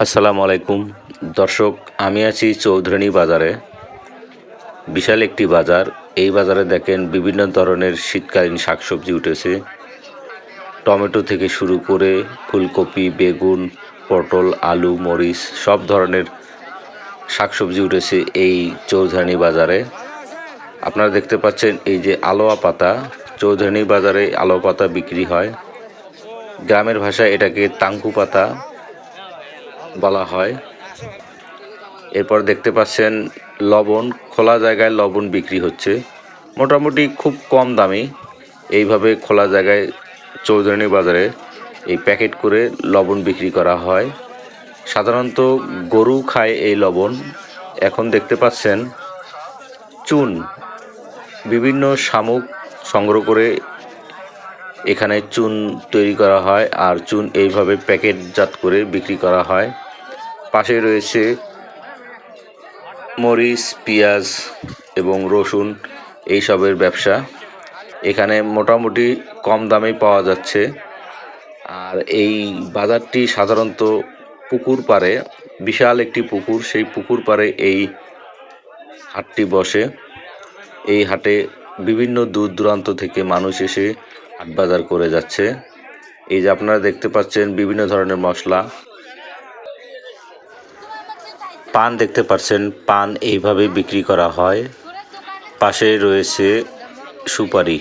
আসসালামু আলাইকুম। দর্শক, আমি আছি চৌধুরানী বাজারে। বিশাল একটি বাজার। এই বাজারে দেখেন বিভিন্ন ধরনের শীতকালীন শাকসবজি উঠেছে। টমেটো থেকে শুরু করে ফুলকপি, বেগুন, পটল, আলু, মরিচ, সব ধরনের শাকসবজি উঠেছে এই চৌধুরানী বাজারে। আপনারা দেখতে পাচ্ছেন এই যে আলোয়া পাতা। চৌধুরানী বাজারে আলোয়া পাতা বিক্রি হয়। গ্রামের ভাষায় এটাকে তাঙ্কু পাতা। বলা হয়। এরপর দেখতে পাচ্ছেন লবণ, খোলা জায়গায় লবণ বিক্রি হচ্ছে। মোটামুটি খুব কম দামি। এইভাবে খোলা জায়গায় চৌধুরানী বাজারে এই প্যাকেট করে লবণ বিক্রি করা হয়। সাধারণত গরু খায় এই লবণ। এখন দেখতে পাচ্ছেন চুন। বিভিন্ন শামুক সংগ্রহ করে এখানে চুন তৈরি করা হয় আর চুন এইভাবে প্যাকেটজাত করে বিক্রি করা হয়। পাশে রয়েছে মরিচ, পেঁয়াজ এবং রসুন এইসবের ব্যবসা। এখানে মোটামুটি কম দামে পাওয়া যাচ্ছে। আর এই বাজারটি সাধারণত পুকুর পাড়ে, বিশাল একটি পুকুর, সেই পুকুর পাড়ে এই হাটটি বসে। এই হাটে বিভিন্ন দূর দূরান্ত থেকে মানুষ এসে হাট বাজার করে যাচ্ছে। এই যে আপনারা দেখতে পাচ্ছেন বিভিন্ন ধরনের মশলা। পান দেখতে পাচ্ছেন পান এইভাবে বিক্রি করা হয়। পাশে রয়েছে সুপারি।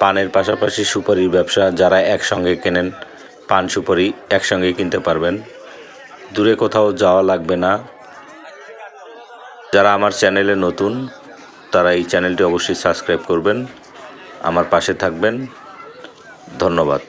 পানের পাশাপাশি সুপারির ব্যবসা, যারা একসঙ্গে কেনেন পান সুপারি একসঙ্গে কিনতে পারবেন। দূরে কোথাও যাওয়া লাগবে না। যারা আমার চ্যানেলে নতুন, তারা এই চ্যানেলটি অবশ্যই সাবস্ক্রাইব করবেন। আমার পাশে থাকবেন। ধন্যবাদ।